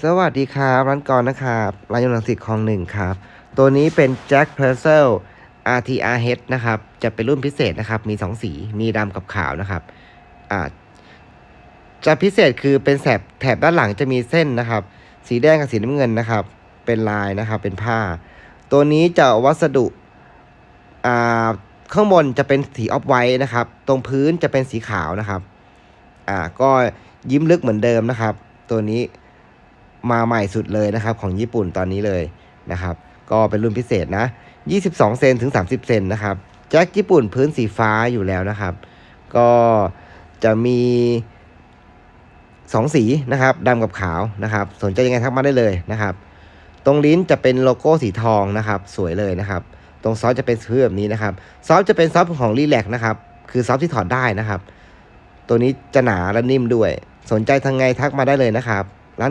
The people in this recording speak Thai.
สวัสดีครับ ร้านกรนะครับร้านยนต์ลังสิตคลองหนึ่งครับ ตัวนี้เป็น Jack p u r c e l RTRH นะครับ จะเป็นรุ่นพิเศษนะครับ มี 2 สี มีดำกับขาวนะครับอ่าจะพิเศษคือเป็นแถบแถบด้านหลังจะมีเส้นนะครับ สีแดงกับสีน้ำเงินนะครับ เป็นลายนะครับ เป็นผ้า ตัวนี้จะวัสดุอ่าข้างบนจะเป็นสีออฟไวท์นะครับ ตรงพื้นจะเป็นสีขาวนะครับ อ่า ก็ยิ้มลึกเหมือนเดิมนะครับ ตัวนี้ มาใหม่สุดเลยนะครับของญี่ปุ่นตอนนี้เลยนะครับ ก็เป็นรุ่นพิเศษนะ 22 เซนถึง 30 เซนนะครับแจ็คญี่ปุ่นพื้นสีฟ้าอยู่แล้วนะครับ ก็จะมี 2 สีนะครับดำกับขาวนะครับ สนใจยังไงทักมาได้เลยนะครับ ตรงลิ้นจะเป็นโลโก้สีทองนะครับ สวยเลยนะครับ ตรงซอฟจะเป็นพื้นแบบนี้นะครับซอฟจะเป็นซอฟของรีแลกนะครับ คือซอฟที่ถอดได้นะครับ ตัวนี้จะหนาและนิ่มด้วย สนใจทางไงทักมาได้เลยนะครับ